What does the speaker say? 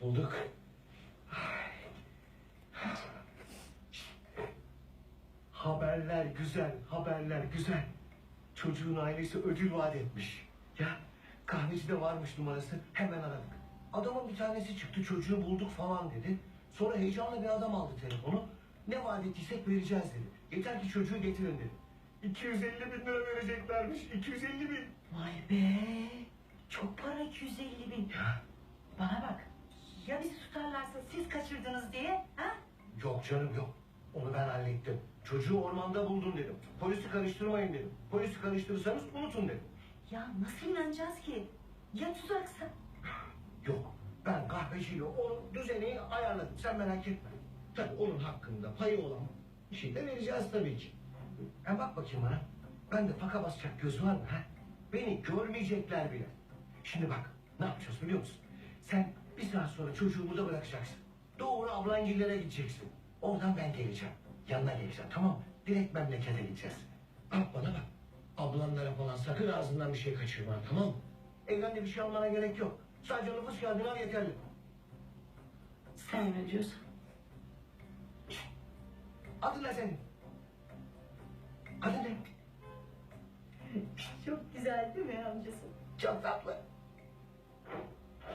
bulduk. Haberler güzel, haberler güzel. Çocuğun ailesi ödül vaat etmiş. Ya kahvecide varmış numarası hemen aradık. Adamın bir tanesi çıktı çocuğu bulduk falan dedi. Sonra heyecanla bir adam aldı telefonu. Ne vaat ettiysek vereceğiz dedi. Yeter ki çocuğu getirin dedi. 250 bin lira vereceklermiş. 250 bin. Vay be. Çok para 250 bin. Ya Bana bak. Tutarlarsa siz kaçırdınız diye? Ha? Yok canım yok. Onu ben hallettim. Çocuğu ormanda buldum dedim. Polisi karıştırmayın dedim. Polisi karıştırırsanız unutun dedim. Ya nasıl inanacağız ki? Ya tuzaksa? Yok. Ben kahveciyle onun düzeni ayarladım. Sen merak etme. Tabii onun hakkında payı olan bir şey de vereceğiz tabii ki. Ha bak bakayım bana. Ben de paka basacak göz var mı? Ha? Beni görmeyecekler bile. Şimdi bak ne yapacağız biliyor musun? Sen bir saat sonra çocuğu burada bırakacaksın. Doğru ablangillere gideceksin. Oradan ben geleceğim. Yanına geleceğim tamam mı? Direkt memlekete gideceğiz. Bak bana bak. Ablanlara falan sakın ağzından bir şey kaçırma tamam mı? Evden de bir şey almana gerek yok. Sadece nüfus kağıdını al yeterli. Sen öyle diyorsan. Adın ne senin? Adın ne? Çok güzel değil mi amcası? Çok tatlı.